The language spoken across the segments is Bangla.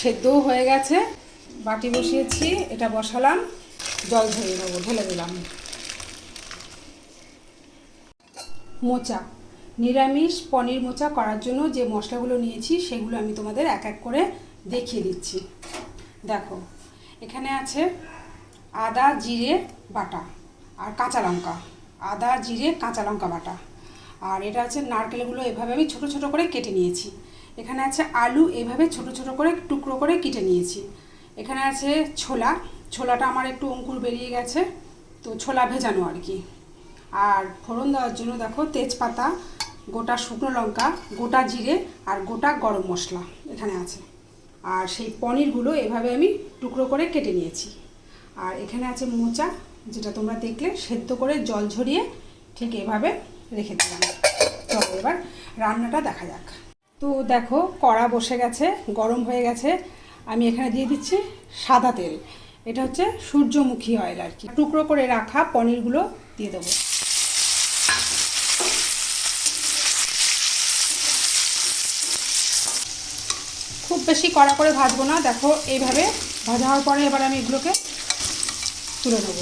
সেদ্ধও হয়ে গেছে। বাটি বসিয়েছি, এটা বসালাম, জল ঝরিয়ে নেব ঢেলে দিলাম। মোচা, নিরামিষ পনির মোচা করার জন্য যে মশলাগুলো নিয়েছি, সেগুলো আমি তোমাদের এক এক করে দেখিয়ে দিচ্ছি। দেখো, এখানে আছে আদা, জিরে, বাটা আর কাঁচা লঙ্কা। আদা, জিরে, কাঁচা লঙ্কা, বাটা। আর এটা আছে নারকেলগুলো, এভাবে আমি ছোট ছোট করে কেটে নিয়েছি। এখানে আছে আলু এভাবে ছোট ছোট করে, টুকরো করে কেটে নিয়েছি। এখানে আছে ছোলা। ছোলাটা আমার একটু অঙ্কুর বেরিয়ে গেছে, তো ছোলা ভেজানো আর কি। আর ফোড়ন দেওয়ার জন্য দেখো তেজপাতা, গোটা শুকনো লঙ্কা, গোটা জিরে আর গোটা গরম মশলা এখানে আছে। আর সেই পনিরগুলো এভাবে আমি টুকরো করে কেটে নিয়েছি। আর এখানে আছে মোচা, যেটা তোমরা দেখলে সেদ্ধ করে জল ঝরিয়ে ঠিক এভাবে রেখে দিলাম। চলো এবার রান্নাটা দেখা যাক। তো দেখো, কড়া বসে গেছে, গরম হয়ে গেছে। আমি এখানে দিয়ে দিচ্ছি সাদা তেল। এটা হচ্ছে সূর্যমুখী অয়েল আর কি। টুকরো করে রাখা পনিরগুলো দিয়ে দেবো। খুব বেশি কড়া করে ভাজবো না। দেখো, এইভাবে ভাজা হওয়ার পরে এবার আমি এগুলোকে তুলে নেব।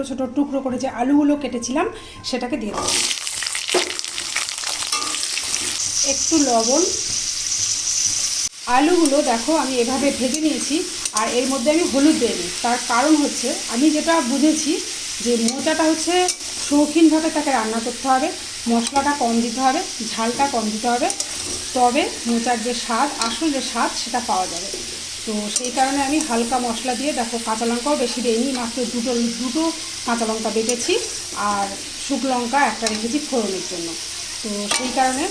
ছোটো ছোটো টুকরো করে যে আলুগুলো কেটেছিলাম, সেটাকে দিয়ে দেবো। একটু লবণ। আলুগুলো দেখো, আমি এভাবে ভেজে নিয়েছি, আর এর মধ্যে আমি হলুদ দিইনি তার কারণ হচ্ছে, আমি যেটা বুঝেছি যে মোচাটা হচ্ছে শৌখিনভাবে তাকে রান্না করতে হবে, মশলাটা কম দিতে হবে, ঝালটা কম দিতে হবে, তবে মোচার যে স্বাদ, আসল যে স্বাদ, সেটা পাওয়া যাবে। তো সেই কারণে আমি হালকা মশলা দিয়ে, দেখো কাঁচা লঙ্কাও বেশি দিইনি, মাত্র দুটো দুটো কাঁচা লঙ্কা বেটেছি আর শুকনো লঙ্কা একটা রেখেছি ফোড়নের জন্য। তো সেই কারণে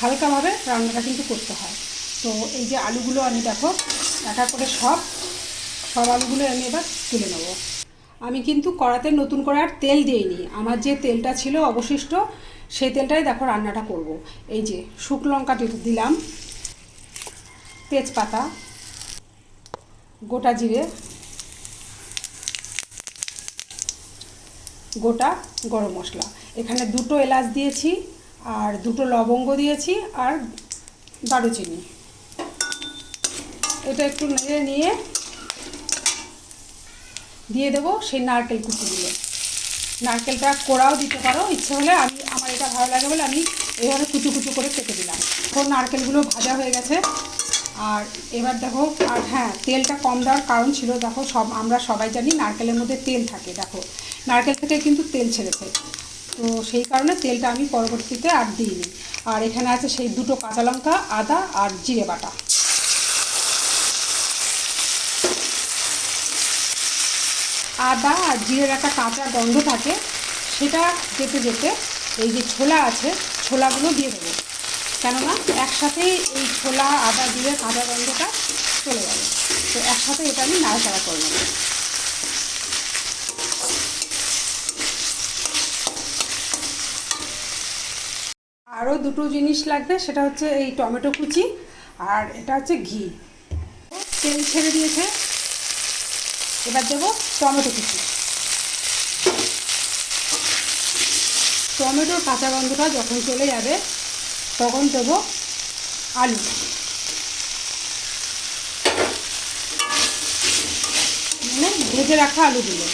হালকাভাবে রান্নাটা কিন্তু করতে হয়। তো এই যে আলুগুলো আমি দেখো, একা করে সব সব আলুগুলো আমি এবার তুলে নেব। আমি কিন্তু কড়াতে নতুন করে আর তেল দিইনি। আমার যে তেলটা ছিল অবশিষ্ট, সেই তেলটাই দেখো রান্নাটা করব। এই যে শুকনো লঙ্কা দিলাম, তেজপাতা গোটা জিরে। গোটা গরম মশলা। এখানে দুটো এলাচ দিয়েছি আর দুটো লবঙ্গ দিয়েছি আর দারুচিনি। এটা একটু নেড়ে নিয়ে দিয়ে দেবো সেই নারকেল কুচিগুলো। নারকেলটা কোড়াও দিতে পারো, ইচ্ছে হলে আমি আমার এটা ভালো লাগে বলে আমি এভাবে কুচু কুচু করে কেটে দিলাম। এখন নারকেলগুলো ভাজা হয়ে গেছে। আর এবার দেখো, আর হ্যাঁ তেলটা কম দেওয়ার কারণ ছিল, দেখো, সব আমরা সবাই জানি নারকেলের মধ্যে তেল থাকে, দেখো। নারকেল থেকে কিন্তু তেল ছেড়েছে। তো সেই কারণে তেলটা আমি পরবর্তীতে আর দিইনি। আর এখানে আছে সেই দুটো কাঁচা লঙ্কা, আদা আর জিরে বাটা। আদা আর জিরের একটা কাঁচা গন্ধ থাকে, সেটা যেতে যেতে এই যে ছোলা আছে, ছোলাগুলো দিয়ে দেবো। কেননা একসাথেই এই ছোলা, আদা দিয়ে কাঁচা গন্ধটা চলে যাবে তো একসাথে এটা আমি নাড়াচাড়া করে নেব। আরও দুটো জিনিস লাগবে, সেটা হচ্ছে এই টমেটো কুচি আর এটা হচ্ছে ঘি। তেল ছেড়ে দিয়েছে। এবার দেবো টমেটো কুচি। টমেটোর কাঁচা গন্ধটা যখন চলে যাবে তখন দেবো আলু। মানে ভেজে রাখা আলুগুলো।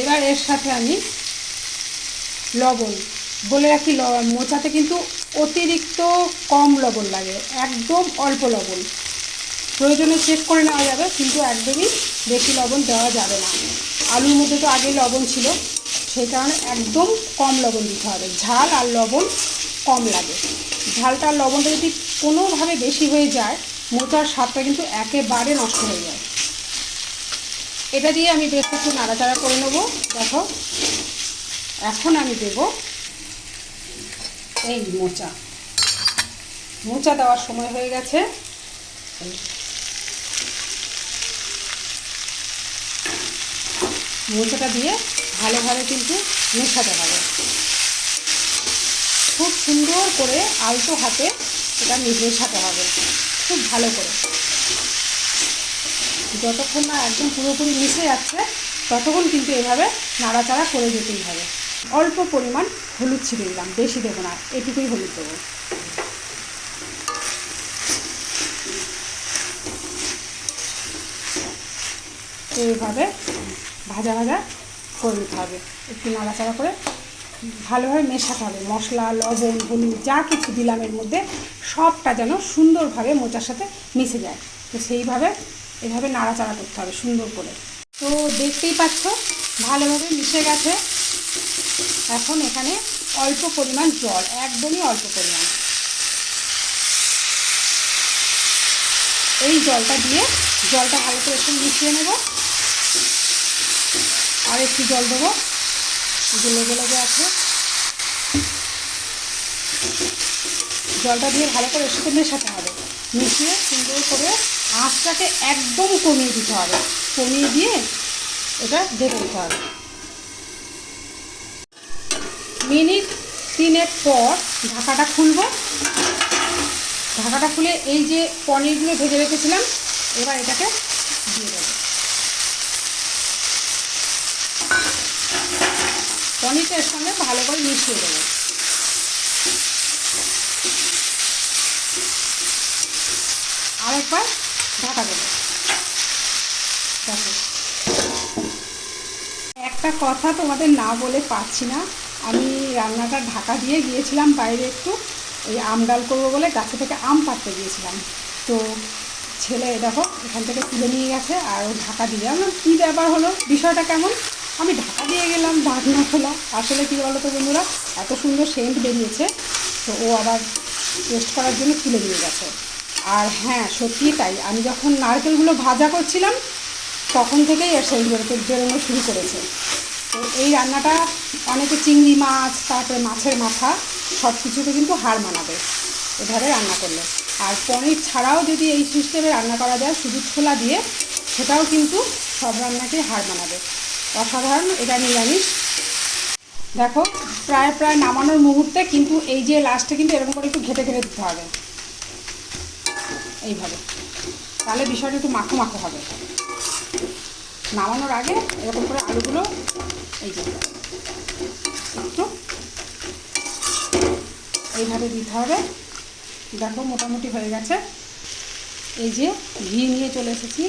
এবার এর সাথে আমি লবণ। বলে রাখি মোচাতে কিন্তু অতিরিক্ত কম লবণ লাগে, একদম অল্প লবণ। প্রয়োজনে চেক করে নেওয়া যাবে, কিন্তু একদমই বেশি লবণ দেওয়া যাবে না। আলুর মধ্যে তো আগেই লবণ ছিল। সেই কারণে একদম কম লবণ দিতে হবে। ঝাল আর লবণ কম লাগে। ঝালটা আর লবণটা যদি কোনোভাবে বেশি হয়ে যায়, মোচার স্বাদটা কিন্তু একেবারে নষ্ট হয়ে যায়। এটা দিয়ে আমি বেশ একটু নাড়াচাড়া করে নেব। দেখো, এখন আমি দেব এই মোচা। মোচা দেওয়ার সময় হয়ে গেছে। মোচাটা দিয়ে ভালোভাবে কিন্তু মেশাতে হবে। খুব সুন্দর করে আলতো হাতে এটা মেশাতে হবে। খুব ভালো করে। যতক্ষণ না একদম পুরোপুরি মিশে যাচ্ছে, ততক্ষণ কিন্তু এভাবে নাড়াচাড়া করে যেতেই হবে। অল্প পরিমাণ হলুদ ছিঁড়ে দিলাম, বেশি দেবো না, এটুকুই হলুদ দেবো। এইভাবে ভাজা ভাজা করে নিতে হবে। একটু নাড়াচাড়া করে ভালোভাবে মেশাতে হবে। মশলা, লবণ, হলুদ, যা কিছু দিলাম এর মধ্যে, সবটা যেন সুন্দরভাবে মোচার সাথে মিশে যায়। তো সেইভাবে এভাবে নাড়াচাড়া করতে হবে সুন্দর করে। তো দেখতেই পাচ্ছ, ভালোভাবে মিশে গেছে। এখন এখানে অল্প পরিমাণ জল, একদমই অল্প পরিমাণ। এই জলটা দিয়ে জলটা ভালো করে একটু মিশিয়ে নেব। আর একটু জল দেবো। যে লেগে লেগে আছে। জলটা দিয়ে ভালো করে সাথে মেশাতে হবে। মিশিয়ে সুন্দর করে আঁচটাকে একদম কমিয়ে দিতে হবে। কমিয়ে দিয়ে এটা ঢেকে দিতে হবে। মিনিট তিনের পর ঢাকাটা খুলবো। ঢাকাটা খুলে এই যে পনিরগুলো ভেজে রেখেছিলাম, এবার এটাকে দিয়ে দেবো। পনিরটা এর সঙ্গে ভালো করে মিশিয়ে দেবো। আরেকবার ঢাকা দেবো। একটা কথা তোমাদের না বলে পাচ্ছি না। আমি রান্নাটা ঢাকা দিয়ে গিয়েছিলাম বাইরে একটু। ওই আম ডাল করব বলে গাছে থেকে আম পাড়তে গিয়েছিলাম। তো ছেলে, দেখো, এখান থেকে তুলে নিয়ে গেছে আর ঢাকা দিয়ে আমার কী ব্যাপার হলো? বিষয়টা কেমন? আমি ঢাকা দিয়ে গেলাম ঢাকনা খোলা। আসলে কী বলো তো বন্ধুরা, এত সুন্দর সেন্ট বেরিয়েছে, তো ও আবার টেস্ট করার জন্য তুলে নিয়ে গেছে। আর হ্যাঁ সত্যিই তাই। আমি যখন নারকেলগুলো ভাজা করছিলাম, তখন থেকেই এর সেন্ট বেরোতে বেরোনো শুরু করেছে। তো এই রান্নাটা অনেকে চিংড়ি মাছ, তারপরে মাছের মাথা সব কিছুতে কিন্তু হার মানাবে এভাবে রান্না করলে। আর পনির ছাড়াও যদি এই সিস্টেমে রান্না করা যায়, শুধু ছোলা দিয়ে, সেটাও কিন্তু সব রান্নাকেই হার মানাবে। অসাধারণ, এটা নিরামিষ দেখো, প্রায় প্রায় নামানোর মুহূর্তে কিন্তু এই যে লাস্টে কিন্তু এরকম করে একটু ঘেটে ঘেটে দিতে হবে। এইভাবে। তাহলে বিষয়টা একটু মাখো মাখো হবে। নামানোর আগে এরকম করে আলুগুলো এই যে, একটু এইভাবে দিতে হবে। দেখো, মোটামুটি হয়ে গেছে। এই যে ঘি নিয়ে চলে এসেছি।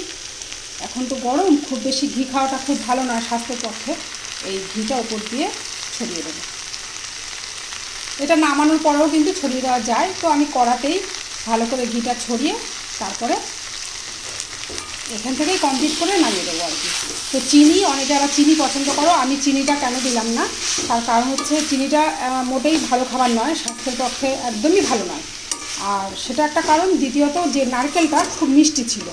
এখন তো গরম, খুব বেশি ঘি খাওয়াটা খুব ভালো নয় স্বাস্থ্যের পক্ষে। এই ঘিটা উপর দিয়ে ছড়িয়ে দেবো। এটা নামানোর পরেও কিন্তু ছড়িয়ে দেওয়া যায়। তো আমি কড়াতেই ভালো করে ঘিটা ছড়িয়ে তারপরে এখান থেকেই কমপ্লিট করে নামিয়ে দেবো আর কি। তো চিনি, অনেকে আবার চিনি পছন্দ করো, আমি চিনিটা কেন দিলাম না? তার কারণ হচ্ছে চিনিটা মোটেই ভালো খাবার নয়, স্বাস্থ্যের পক্ষে একদমই ভালো নয়। আর সেটা একটা কারণ, দ্বিতীয়ত যে নারকেলটা খুব মিষ্টি ছিল।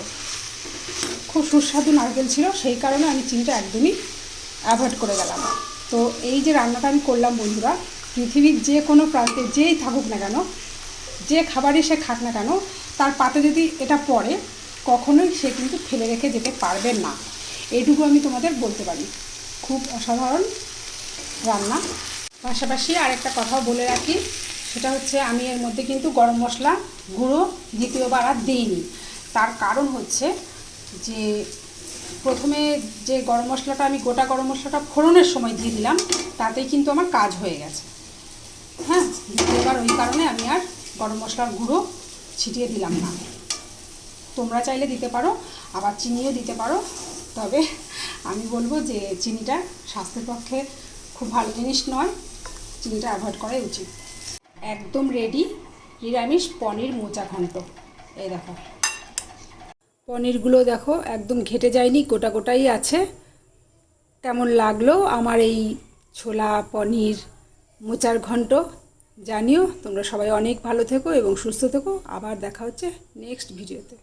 খুব সুস্বাদু নারকেল ছিল, সেই কারণে আমি চিনিটা একদমই অ্যাভয়েড করে গেলাম। তো এই যে রান্নাটা আমি করলাম বন্ধুরা, পৃথিবীর যে কোনো প্রান্তে যেই থাকুক না কেন, যে খাবারই সে খাক না কেন, তার পাতে যদি এটা পড়ে, কখনোই সে কিন্তু ফেলে রেখে যেতে পারবে না। এইটুকু আমি তোমাদের বলতে পারি। খুব অসাধারণ রান্না। পাশাপাশি আরেকটা কথাও বলে রাখি, সেটা হচ্ছে আমি এর মধ্যে কিন্তু গরম মশলা, গুঁড়ো, দ্বিতীয়বার আর দিইনি। তার কারণ হচ্ছে যে প্রথমে যে গরম মশলাটা আমি গোটা গরম মশলাটা ফোড়নের সময় দিয়ে দিলাম, তাতেই কিন্তু আমার কাজ হয়ে গেছে। হ্যাঁ দ্বিতীয়বার ওই কারণে আমি আর গরম মশলার গুঁড়ো ছিটিয়ে দিলাম না। তোমরা চাইলে দিতে পারো, আবার চিনিও দিতে পারো, তবে আমি বলব যে চিনিটা স্বাস্থ্যের পক্ষে খুব ভালো জিনিস নয়, চিনিটা অ্যাভয়েড করাই উচিত। একদম রেডি নিরামিষ পনির মোচা ঘন্ট এই দেখো। পনিরগুলো দেখো, একদম ঘেটে যায়নি, গোটা গোটাই আছে। কেমন লাগল আমার এই ছোলা পনির মোচার ঘন্ট জানিও, তোমরা সবাই অনেক ভালো থেকো এবং সুস্থ থেকো। আবার দেখা হচ্ছে নেক্সট ভিডিওতে